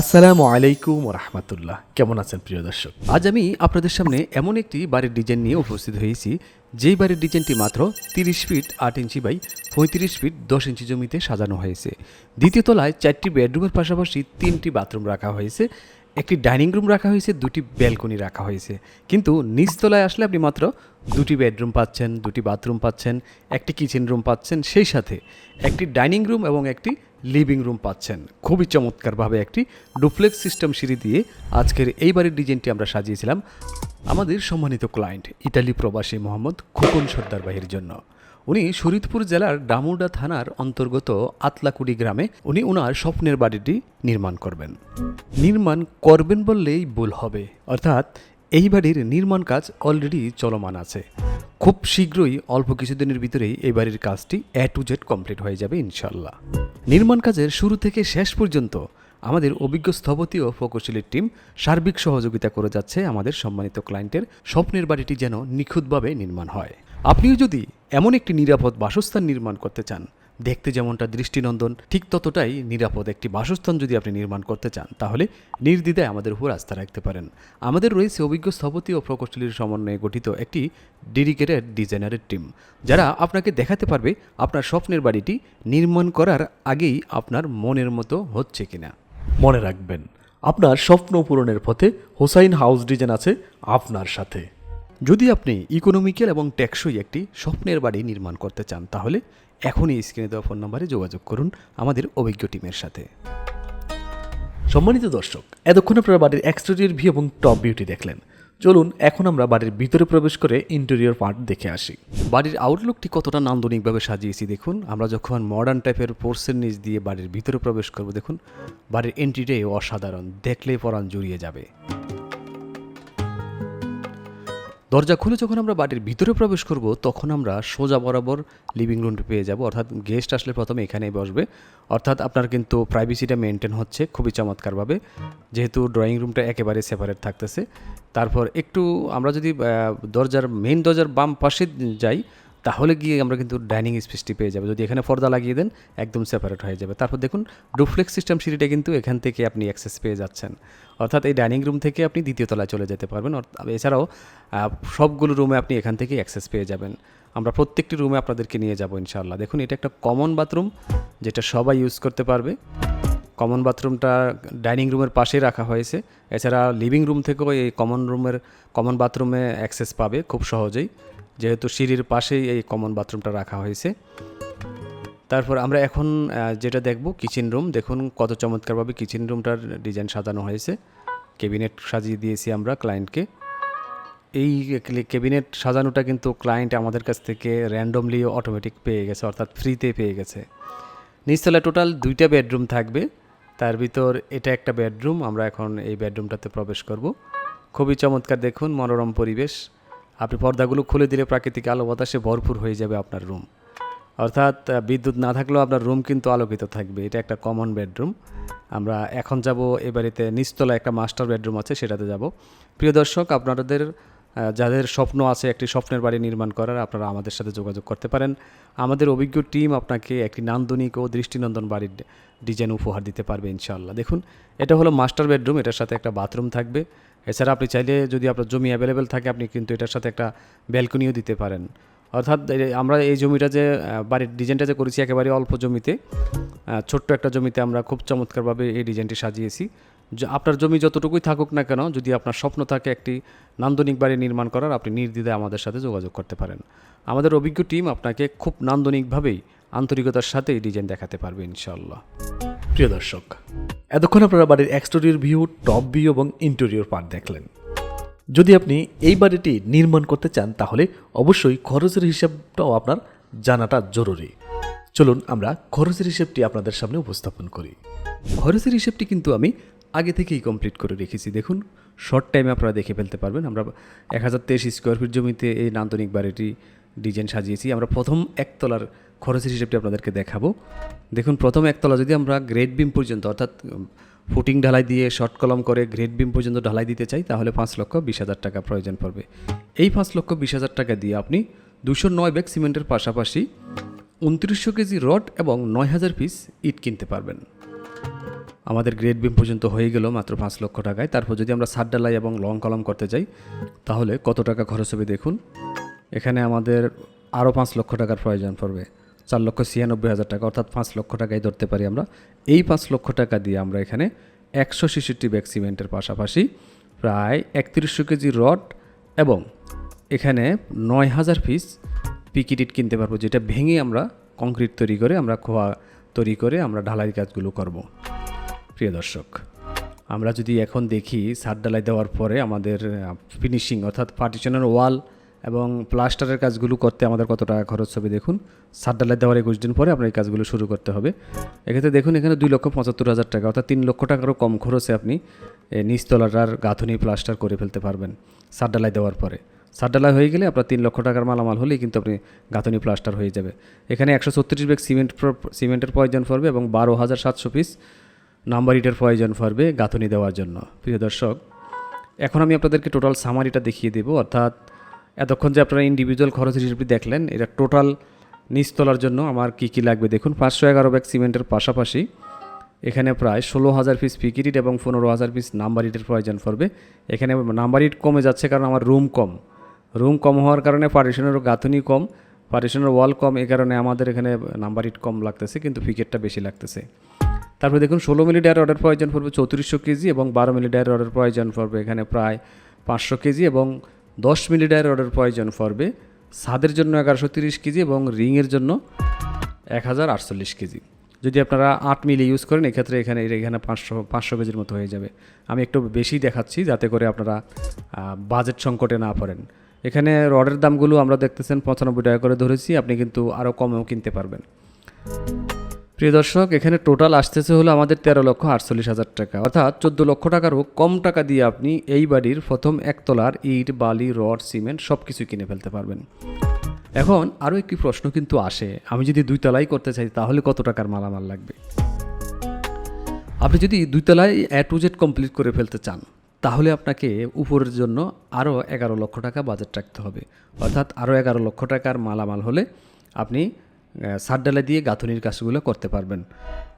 আসসালামু আলাইকুম রহমতুল্লাহ কেমন আছেন প্রিয় দর্শক? আজ আমি আপনাদের সামনে এমন একটি বাড়ির ডিজাইন নিয়ে উপস্থিত হয়েছি, যেই বাড়ির ডিজাইনটি মাত্র তিরিশ ফিট আট ইঞ্চি বাই পঁয়ত্রিশ ফিট দশ ইঞ্চি জমিতে সাজানো হয়েছে। দ্বিতীয় তলায় চারটি বেডরুমের পাশাপাশি তিনটি বাথরুম রাখা হয়েছে, একটি ডাইনিং রুম রাখা হয়েছে, দুটি ব্যালকনি রাখা হয়েছে। কিন্তু নিচতলায় আসলে আপনি মাত্র দুটি বেডরুম পাচ্ছেন, দুটি বাথরুম পাচ্ছেন, একটি কিচেন রুম পাচ্ছেন সেই সাথে। একটি ডাইনিং রুম এবং একটি লিভিং রুম পাচ্ছেন। খুবই চমৎকারভাবে একটি ডুপ্লেক্স সিস্টেম সিঁড়ি দিয়ে আজকের এই বাড়ির ডিজাইনটি আমরা সাজিয়েছিলাম আমাদের সম্মানিত ক্লায়েন্ট ইতালি প্রবাসী মোহাম্মদ খোকন সর্দার বাহির জন্য। উনি শরীদপুর জেলার ডামুডা থানার অন্তর্গত আতলাকুড়ি গ্রামে উনি ওনার স্বপ্নের বাড়িটি নির্মাণ করবেন। নির্মাণ করবেন বললেই ভুল হবে। অর্থাৎ এই বাড়ির নির্মাণ কাজ অলরেডি চলমান আছে। খুব শীঘ্রই অল্প কিছুদিনের ভিতরেই এই বাড়ির কাজটি এ টু জেড কমপ্লিট হয়ে যাবে ইনশাল্লাহ। নির্মাণ কাজের শুরু থেকে শেষ পর্যন্ত আমাদের অভিজ্ঞ স্থপতি ও প্রকৌশলীর টিম সার্বিক সহযোগিতা করে যাচ্ছে আমাদের সম্মানিত ক্লায়েন্টের স্বপ্নের বাড়িটি যেন নিখুঁতভাবে নির্মাণ হয়। আপনিও যদি এমন একটি নিরাপদ বাসস্থান নির্মাণ করতে চান দেখতে যেমনটা দৃষ্টিনন্দন, ঠিক ততটাই নিরাপদ একটি বাসস্থান যদি আপনি নির্মাণ করতে চান, তাহলে নির্দ্বিধায় আমাদের উপর আস্থা রাখতে পারেন। আমাদের রয়েছে অভিজ্ঞ স্থপতি ও প্রকৌশলীর সমন্বয়ে গঠিত একটি ডেডিকেটেড ডিজাইনারের টিম, যারা আপনাকে দেখাতে পারবে আপনার স্বপ্নের বাড়িটি নির্মাণ করার আগেই আপনার মনের মতো হচ্ছে কিনা। মনে রাখবেন, আপনার স্বপ্ন পূরণের পথে হোসাইন হাউস ডিজাইন আছে আপনার সাথে। যদি আপনি ইকোনমিক্যাল এবং টেকসই একটি স্বপ্নের বাড়ি নির্মাণ করতে চান তাহলে এখনই স্ক্রিনে দেওয়া ফোন নম্বরে যোগাযোগ করুন আমাদের অভিজ্ঞ টিমের সাথে। সম্মানিত দর্শক এতক্ষণ আপনারা বাড়ির এক্সটেরিয়র ভিউ এবং টপ বিউটি দেখলেন। চলুন এখন আমরা বাড়ির ভিতরে প্রবেশ করে ইন্টেরিয়র পার্ট দেখে আসি। বাড়ির আউটলুকটি কতটা নান্দনিকভাবে সাজিয়েছি দেখুন। আমরা যখন মডার্ন টাইপের পোর্সের নিচ দিয়ে বাড়ির ভিতরে প্রবেশ করব দেখুন বাড়ির এন্ট্রিটাই অসাধারণ। দেখলেই পরাণ জুড়িয়ে যাবে। দরজা খুলে যখন আমরা বাড়ির ভিতরে প্রবেশ করব, তখন আমরা সোজা বরাবর লিভিং রুমটা পেয়ে যাব। অর্থাৎ গেস্ট আসলে প্রথমে এখানেই বসবে। অর্থাৎ আপনার কিন্তু প্রাইভেসিটা মেনটেন হচ্ছে খুবই চমৎকারভাবে। যেহেতু ড্রয়িং রুমটা একেবারে সেপারেট থাকতেছে। তারপর একটু আমরা যদি দরজার মেন দরজার বাম পাশে যাই তাহলে গিয়ে আমরা কিন্তু ডাইনিং স্পেসটি পেয়ে যাব। যদি এখানে পর্দা লাগিয়ে দেন, একদম সেপারেট হয়ে যাবে। তারপর দেখুন ডুপ্লেক্স সিস্টেম সিঁড়িটা কিন্তু এখান থেকে আপনি অ্যাক্সেস পেয়ে যাচ্ছেন। অর্থাৎ এই ডাইনিং রুম থেকে আপনি দ্বিতীয় তলায় চলে যেতে পারবেন। এছাড়াও সবগুলো রুমে আপনি এখান থেকে অ্যাক্সেস পেয়ে যাবেন। আমরা প্রত্যেকটি রুমে আপনাদেরকে নিয়ে যাব ইনশাআল্লাহ। দেখুন, এটা একটা কমন বাথরুম যেটা সবাই ইউজ করতে পারবে। কমন বাথরুমটা ডাইনিং রুমের পাশেই রাখা হয়েছে। এছাড়া লিভিং রুম থেকেও এই কমন রুমের কমন বাথরুমে অ্যাক্সেস পাবে খুব সহজেই। যেহেতু সিঁড়ির পাশেই এই কমন বাথরুমটা রাখা হয়েছে। তারপর আমরা এখন যেটা দেখব কিচেন রুম দেখুন কত চমৎকারভাবে কিচেন রুমটার ডিজাইন সাজানো হয়েছে। কেবিনেট সাজিয়ে দিয়েছি আমরা ক্লায়েন্টকে এই কেবিনেট সাজানোটা কিন্তু ক্লায়েন্ট আমাদের কাছ থেকে র্যান্ডমলি অটোমেটিক পেয়ে গেছে, অর্থাৎ ফ্রিতে পেয়ে গেছে। নিচতলায় টোটাল দুইটা বেডরুম থাকবে। তার ভিতর এটা একটা বেডরুম আমরা এখন এই বেডরুমটাতে প্রবেশ করব। খুবই চমৎকার দেখুন, মনোরম পরিবেশ। আপনি পর্দাগুলো খুলে দিলে প্রাকৃতিক আলো বাতাসে ভরপুর হয়ে যাবে আপনার রুম। অর্থাৎ বিদ্যুৎ না থাকলেও আপনার রুম কিন্তু আলোকিত থাকবে। এটা একটা কমন বেডরুম। আমরা এখন যাব এ বাড়িতে নিচতলা একটা মাস্টার বেডরুম আছে, সেটাতে যাব। প্রিয় দর্শক, আপনাদের যাদের স্বপ্ন আছে একটি স্বপ্নের বাড়ি নির্মাণ করার, আপনারা আমাদের সাথে যোগাযোগ করতে পারেন। আমাদের অভিজ্ঞ টিম আপনাকে একটি নান্দনিক ও দৃষ্টিনন্দন বাড়ির ডিজাইন উপহার দিতে পারবে ইনশাআল্লাহ। দেখুন, এটা হলো মাস্টার বেডরুম, এটার সাথে একটা বাথরুম থাকবে। এছাড়া আপনি চাইলে যদি আপনার জমি অ্যাভেলেবেল থাকে, আপনি কিন্তু এটার সাথে একটা ব্যালকনিও দিতে পারেন। অর্থাৎ আমরা এই জমিটা যে বাড়ির ডিজাইনটা যে করেছি একেবারে অল্প জমিতে ছোট্ট একটা জমিতে আমরা খুব চমৎকারভাবে এই ডিজাইনটি সাজিয়েছি। আপনার জমি যতটুকুই থাকুক না কেন, যদি আপনার স্বপ্ন থাকে একটি নান্দনিক বাড়ি নির্মাণ করার, আপনি নির্দ্বিধায় আমাদের সাথে যোগাযোগ করতে পারেন। আমাদের অভিজ্ঞ টিম আপনাকে খুব নান্দনিকভাবেই আন্তরিকতার সাথে এই ডিজাইন দেখাতে পারবে ইনশাল্লাহ প্রিয় দর্শক, এতক্ষণ আপনারা বাড়ির এক্সটেরিয়র ভিউ টপ ভিউ এবং ইন্টেরিয়র পার্ট দেখলেন। যদি আপনি এই বাড়িটি নির্মাণ করতে চান, তাহলে অবশ্যই খরচের হিসাবটাও আপনার জানাটা জরুরি। চলুন আমরা খরচের হিসেবটি আপনাদের সামনে উপস্থাপন করি। খরচের হিসেবটি কিন্তু আমি আগে থেকেই কমপ্লিট করে রেখেছি। দেখুন শর্ট টাইমে আপনারা দেখে ফেলতে পারবেন। আমরা এক হাজার তেইশ স্কোয়ার ফিট জমিতে এই নান্দনিক বাড়িটি ডিজাইন সাজিয়েছি। আমরা প্রথম একতলার খরচের হিসেবটি আপনাদেরকে দেখাবো। দেখুন, প্রথম একতলা যদি আমরা গ্রেড বিম পর্যন্ত, অর্থাৎ ফুটিং ঢালাই দিয়ে শর্ট কলম করে গ্রেড বিম পর্যন্ত ঢালাই দিতে চাই, তাহলে পাঁচ লক্ষ বিশ হাজার টাকা প্রয়োজন পড়বে। এই পাঁচ লক্ষ বিশ হাজার টাকা দিয়ে আপনি দুশো নয় ব্যাগ সিমেন্টের পাশাপাশি উনত্রিশশো কেজি রড এবং নয় হাজার পিস ইট কিনতে পারবেন। আমাদের গ্রেড বিম পর্যন্ত হয়ে গেল মাত্র পাঁচ লক্ষ টাকায়। তারপর যদি আমরা সাত ডালাই এবং লং কলম করতে যাই তাহলে কত টাকা খরচ হবে দেখুন। এখানে আমাদের আরও পাঁচ লক্ষ টাকার প্রয়োজন পড়বে। চার লক্ষ ছিয়ানব্বই হাজার টাকা, অর্থাৎ পাঁচ লক্ষ টাকাই ধরতে পারি আমরা। এই পাঁচ লক্ষ টাকা দিয়ে আমরা এখানে একশো ছেষট্টি ব্যাগ সিমেন্টের পাশাপাশি প্রায় একত্রিশশো কেজি রড এবং এখানে নয় হাজার পিস পিকিটিট কিনতে পারব, যেটা ভেঙে আমরা কংক্রিট তৈরি করে, আমরা খোয়া তৈরি করে আমরা ঢালাই কাজগুলো করব। প্রিয় দর্শক, আমরা যদি এখন দেখি সার ডালাই দেওয়ার পরে আমাদের ফিনিশিং অর্থাৎ পার্টিশনের ওয়াল এবং প্লাস্টারের কাজগুলো করতে আমাদের কত টাকা খরচ হবে দেখুন। সার ডালাই দেওয়ার একুশ দিন পরে আপনার এই কাজগুলো শুরু করতে হবে। এক্ষেত্রে দেখুন, এখানে দুই লক্ষ পঁচাত্তর হাজার টাকা অর্থাৎ তিন লক্ষ টাকারও কম খরচে আপনি নিচতলাটার গাঁথনি প্লাস্টার করে ফেলতে পারবেন সার ডালাই দেওয়ার পরে। সার ডালাই হয়ে গেলে আপনার তিন লক্ষ টাকার মালামাল হলেই কিন্তু আপনি গাঁথনি প্লাস্টার হয়ে যাবে। এখানে একশো ছত্রিশ ব্যাগ সিমেন্ট সিমেন্টের প্রয়োজন পড়বে এবং বারো হাজার সাতশো পিস নাম্বার ইটের প্রয়োজন পড়বে গাঁথনি দেওয়ার জন্য। প্রিয় দর্শক, এখন আমি আপনাদেরকে টোটাল সামারিটা দেখিয়ে দেবো। অর্থাৎ এতক্ষণ যে আপনারা ইন্ডিভিজুয়াল খরচ হিসেবে দেখলেন, এটা টোটাল নিচতলার জন্য আমার কি কি লাগবে দেখুন, পাঁচশো এগারো ব্যাগ সিমেন্টের পাশাপাশি এখানে প্রায় ষোলো হাজার পিস পিকিট এবং পনেরো হাজার পিস নাম্বার ইটের প্রয়োজন পড়বে। এখানে নাম্বার ইট কমে যাচ্ছে কারণ আমার রুম কম। রুম কম হওয়ার কারণে পার্টিশনেরও গাঁথনি কম পার্টিশনের ওয়াল কম এই কারণে আমাদের এখানে নাম্বার ইট কম লাগতেছে, কিন্তু পিকেটটা বেশি লাগতেছে। তারপরে দেখুন, ষোলো মিলি ডায়ের অর্ডার প্রয়োজন পড়বে চৌত্রিশশো কেজি এবং বারো মিলি ডায়ের অর্ডার প্রয়োজন পড়বে এখানে প্রায় পাঁচশো কেজি এবং দশ মিলি ডায়ের অর্ডার প্রয়োজন পড়বে, ছাদের জন্য এগারোশো তিরিশ কেজি এবং রিংয়ের জন্য এক হাজার আটচল্লিশ কেজি। যদি আপনারা আট মিলি ইউজ করেন, এক্ষেত্রে এখানে এখানে পাঁচশো পাঁচশো কেজির মতো হয়ে যাবে। আমি একটু বেশি দেখাচ্ছি যাতে করে আপনারা বাজেট সংকটে না পড়েন। এখানে রডের দামগুলো আমরা দেখতেছেন পঁচানব্বই টাকা করে ধরেছি, আপনি কিন্তু আরও কমেও কিনতে পারবেন। প্রিয় দর্শক, এখানে টোটাল আসতেছে হলো আমাদের তেরো লক্ষ আটচল্লিশ হাজার টাকা। অর্থাৎ চোদ্দ লক্ষ টাকারও কম টাকা দিয়ে আপনি এই বাড়ির প্রথম একতলার ইট, বালি, রড, সিমেন্ট সব কিছু কিনে ফেলতে পারবেন। এখন আরও একটি প্রশ্ন কিন্তু আসে। আমি যদি দুই তলাই করতে চাই, তাহলে কত টাকার মালামাল লাগবে? আপনি যদি দুই তলায় এ টু জেড কমপ্লিট করে ফেলতে চান, তাহলে আপনাকে উপরের জন্য আরও এগারো লক্ষ টাকা বাজেট রাখতে হবে। অর্থাৎ আরও এগারো লক্ষ টাকার মালামাল হলে আপনি সারডালা দিয়ে গাঁথনির কাজগুলো করতে পারবেন।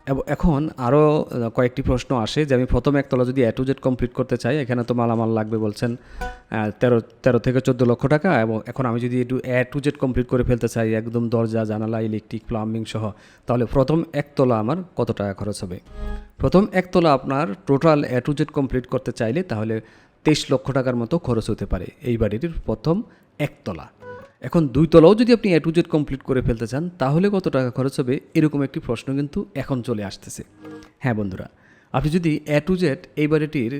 এব- এখন আরও কয়েকটি প্রশ্ন আসে যে আমি প্রথম একতলা যদি এ টু জেড কমপ্লিট করতে চাই, এখানে তো মালামাল লাগবে বলছেন তেরো তেরো থেকে চোদ্দ লক্ষ টাকা এবং এখন আমি যদি একটু এ টু জেড কমপ্লিট করে ফেলতে চাই, একদম দরজা, জানালা ইলেকট্রিক প্লাম্বিং সহ, তাহলে প্রথম একতলা আমার কত টাকা খরচ হবে? প্রথম একতলা আপনার total A to Z complete করতে চাইলে তাহলে তেইশ লক্ষ টাকার মতো খরচ হতে পারে। এই বাড়িটির প্রথম একতলা। এখন দুই তলাও যদি আপনি এ টু জেড কমপ্লিট করে ফেলতে চান, তাহলে কত টাকা খরচ হবে? এরকম একটি প্রশ্ন কিন্তু এখন চলে আসতেছে। হ্যাঁ বন্ধুরা, আপনি যদি এ টু জেড এই বাড়িটির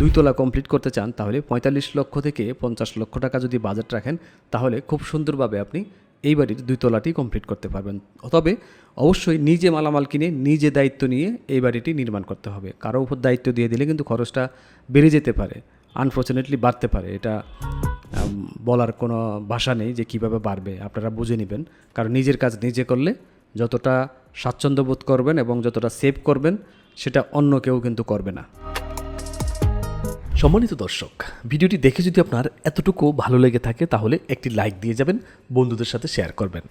দুই তলা কমপ্লিট করতে চান, তাহলে পঁয়তাল্লিশ লক্ষ থেকে পঞ্চাশ লক্ষ টাকা যদি বাজেট রাখেন, তাহলে খুব সুন্দরভাবে আপনি এই বাড়ির দুই তলাটি কমপ্লিট করতে পারবেন। তবে অবশ্যই নিজে মালামাল কিনে নিজে দায়িত্ব নিয়ে এই বাড়িটি নির্মাণ করতে হবে। কারও উপর দায়িত্ব দিয়ে দিলে কিন্তু খরচটা বেড়ে যেতে পারে আনফর্চুনেটলি বাড়তে পারে। এটা বলার কোনো ভাষা নেই যে কীভাবে বাড়বে, আপনারা বুঝে নেবেন। কারণ নিজের কাজ নিজে করলে যতটা স্বাচ্ছন্দ্য বোধ করবেন এবং যতটা সেভ করবেন, সেটা অন্য কেউ কিন্তু করবে না। সম্মানিত দর্শক, ভিডিওটি দেখে যদি আপনার এতটুকু ভালো লেগে থাকে, তাহলে একটি লাইক দিয়ে যাবেন, বন্ধুদের সাথে শেয়ার করবেন।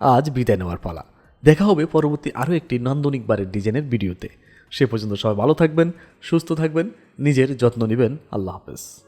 আজ বিদায় নেওয়ার পালা। দেখা হবে পরবর্তী আরও একটি নান্দনিক বারের ডিজাইনের ভিডিওতে। সে পর্যন্ত সবাই ভালো থাকবেন, সুস্থ থাকবেন, নিজের যত্ন নেবেন। আল্লাহ হাফেজ।